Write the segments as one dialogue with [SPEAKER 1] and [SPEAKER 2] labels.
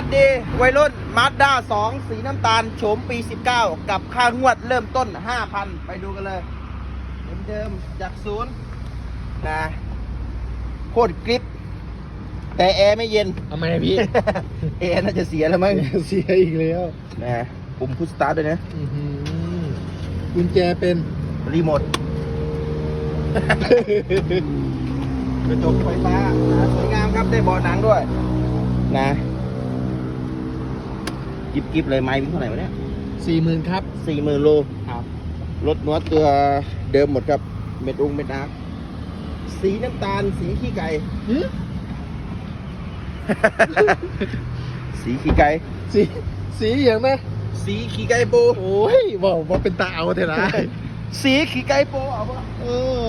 [SPEAKER 1] วัสดีวัยรุ่นมาสด้า2 สีน้ำตาลโฉมปี 19 กับค่างวดเริ่มต้น 5,000 ไปดูกันเลย เดิมๆจากศูนย์นะโคตรกริป แต่แอร์ไม่เย็น
[SPEAKER 2] ทำไมพี่
[SPEAKER 1] แอร์น่าจะเสียแล้วมั้ง
[SPEAKER 2] เสียอีกแล้ว
[SPEAKER 1] นะปุ่มพุชสตาร์ทด้วยนะ
[SPEAKER 2] อื้อหือกุญแจเป็น
[SPEAKER 1] รีโมท กระจกไฟฟ้านะสวยงามครับได้เบาะหนังด้วย นะ กิบกิบเลยไม้วิ่งเท่าไหร่วะเนี่ย
[SPEAKER 2] สี่หมื่นครับ
[SPEAKER 1] สี่หมื่นโล
[SPEAKER 2] ครับ
[SPEAKER 1] รถนวดตัวเดิมหมดครับ เม็ดองเม็ดนักสีน้ำตาล สีขี้ไก่สีขี้ไก่
[SPEAKER 2] สีสีอย่างนะ
[SPEAKER 1] สีขี้ไก่โป
[SPEAKER 2] โอ้ยบอกว่าเป็นตาเอาเถอะนะ
[SPEAKER 1] สีขี้ไก่โปเอาปะ
[SPEAKER 2] เออ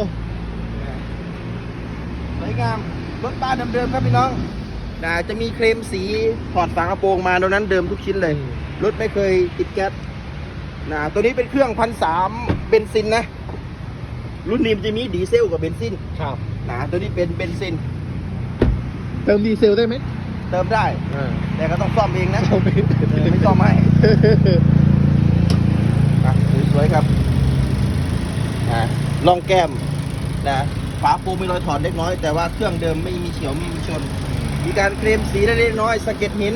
[SPEAKER 1] สวยงามรถบ้านเดิมๆครับพี่น้อง นะจะมีเคลมสีถอดฝากระโปรงมาตรงนั้นเดิมทุกชิ้นเลย รถไม่เคยติดแก๊สนะตัวนี้เป็นเครื่องพันสามเบนซินนะ รุ่นนี้มันจะมีดีเซลกับเบนซิน
[SPEAKER 2] ครับ
[SPEAKER 1] นะตัวนี้เป็นเบนซิน
[SPEAKER 2] เติมดีเซลได้ไหม
[SPEAKER 1] เติมได้
[SPEAKER 2] อ่า
[SPEAKER 1] แต่ก็ต้องซ่อมเองนะ
[SPEAKER 2] เอาไป
[SPEAKER 1] เออไม่ซ่อมให้นะสวยๆครับนะลองแก้มนะฝาปูมีรอยถอดเล็กน้อย แต่ว่าเครื่องเดิมไม่มีเฉียวไม่มีชน มีการเคลมสีเล็กน้อยสะเก็ดหิน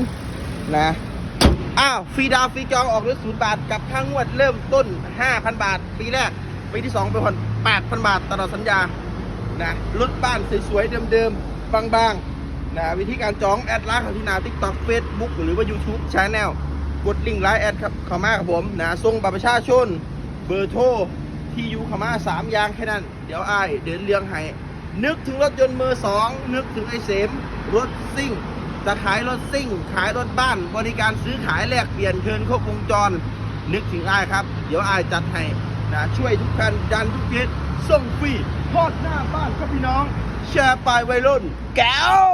[SPEAKER 1] นะอ้าวฟรีดาวฟรีจองออกรถศูนย์บาทกับค่างวดเริ่มต้น 5,000 บาท ปีแรก ปีที่ 2 ไปผ่อน8,000 บาทตลอดสัญญานะรถบ้านสวยๆ เดิมๆ บางๆนะวิธีการจองแอดไลน์ของที่นาทิกตอกเฟซบุ๊กหรือว่า YouTube c h a n e l กดลิงก์ไลน์แอดครับข้ามาครับผมนะส่งบัตรประชาชน เบอร์โทรที่อยู่ขามาสามอย่างแค่นั้น เดี๋ยวอ้ายเดินเรียงให้ นึกถึงรถยนต์มือสองนึกถึงไอเสมรถซิ่งจะขายรถซิ่ง ขายรถบ้าน บริการซื้อขายแลกเปลี่ยนเทินครบวงจร นึกถึงไอ้ครับ เดี๋ยวไอ้จัดให้นะช่วยทุกคันดันทุกเคสส่งฟรีทอดหน้าบ้านครับพี่น้อง แชร์ไปวัยรุ่น แก้ว